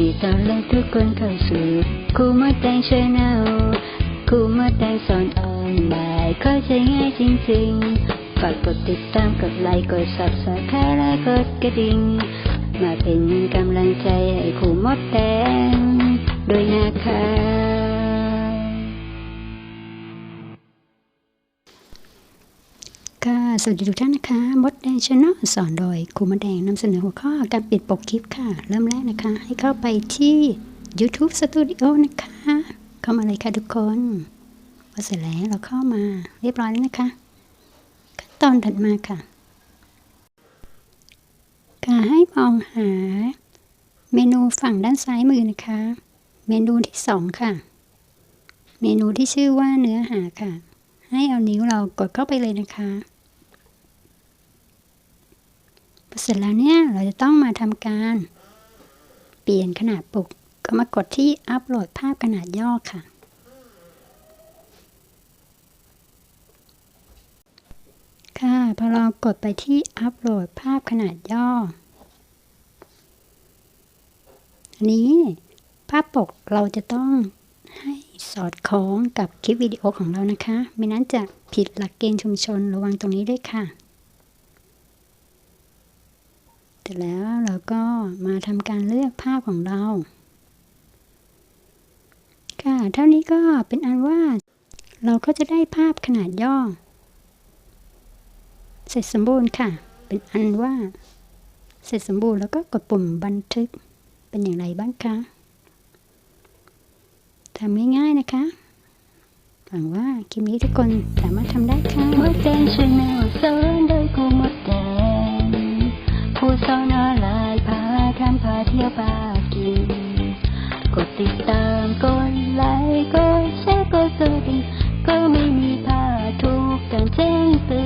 ดีต้อนรับทุกคนเข้าสู่ครูมดแดงชแนลครูมดแดงสอนออนไลน์เข้าใจง่ายจริงๆฝากกดติดตามกดไลค์กดซับสไครต์และกดกระดิ่งมาเป็นกำลังใจให้ครูมดแดงด้วยนะคะ สวัสดีทุกท่านนะคะ มดแดงชาแนลสอนโดยครูมดแดงนำเสนอหัวข้อการปิดปกคลิปค่ะ เริ่มแรกนะคะ ให้เข้าไปที่ YouTube Studio นะคะ เข้ามาเลยค่ะทุกคนพอเสร็จแล้วเราเข้ามาเรียบร้อยแล้วนะคะ ขั้นตอนถัดมาค่ะ ค่ะให้มองหาเมนูฝั่งด้านซ้ายมือนะคะ เมนูที่สองค่ะ เมนูที่ชื่อว่าเนื้อหาค่ะ ให้เอานิ้วเรากดเข้าไปเลยนะคะพ อเสร็จแล้วเนี่ยเราจะต้องมาทำการ เปลี่ยนขนาดปก ก็มากดที่อัปโหลดภาพขนาดย่อค่ะ ค่ะพอเรากดไปที่อัปโหลดภาพขนาดย่ออันนี้ภาพปกเราจะต้องให้สอดคล้องกับคลิปวิดีโอของเรานะคะ ไม่นั้นจะผิดหลักเกณฑ์ชุมชนระวังตรงนี้ด้วยค่ะเสร็จแล้วเราก็มาทำการเลือกภาพของเรา ค่ะ เท่านี้ก็เป็นอันว่า เราก็จะได้ภาพขนาดย่อ เสร็จสมบูรณ์ค่ะ เป็นอันว่า เสร็จสมบูรณ์แล้วก็กดปุ่มบันทึกเป็นอย่างไรบ้างคะทำง่ายๆนะคะหวังว่าคลิปนี้ทุกคนสามารถทำได้ค่ะ พาเที่ยวปากิน กดติดตามกดไลค์กดแชร์กดกระดิ่งก็ไม่มีพลาดทุกการแจ้งเตือน